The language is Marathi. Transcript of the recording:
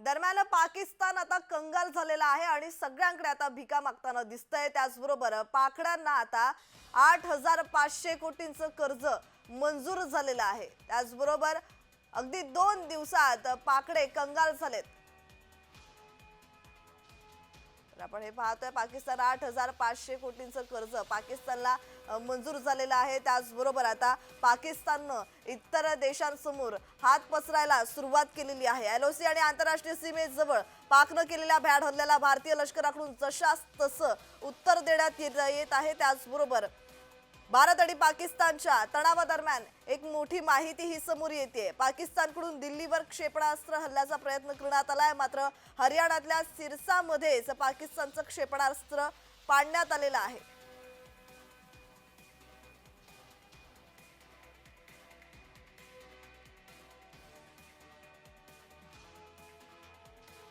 दरम्यान पाकिस्तान आता कंगाल झालेला आहे आणि सगळ्यांकडे आता भिका मागताना दिसतंय. त्याचबरोबर पाकड्यांना आता आठ हजार पाचशे कोटींचं कर्ज मंजूर झालेलं आहे. त्याचबरोबर अगदी दोन दिवसात पाकडे कंगाल झालेत. आपण हे पाहतोय पाकिस्तान आठ हजार पाचशे कोटींचं कर्ज पाकिस्तानला मंजूर झालेलं आहे. त्याचबरोबर आता पाकिस्ताननं इतर देशांसमोर हात पसरायला सुरुवात केलेली आहे. एलओसी आणि आंतरराष्ट्रीय सीमेजवळ पाकनं केलेल्या भ्याड हल्ल्याला भारतीय लष्कराकडून जशास तसं उत्तर देण्यात येत आहे. त्याचबरोबर भारत आणि पाकिस्तानच्या तणावादरम्यान एक मोठी माहिती ही समोर येते. पाकिस्तानकडून दिल्लीवर क्षेपणास्त्र हल्ल्याचा प्रयत्न करण्यात आलाय. मात्र हरियाणातल्या सिरसामध्येच पाकिस्तानचं क्षेपणास्त्र पाडण्यात आलेलं आहे.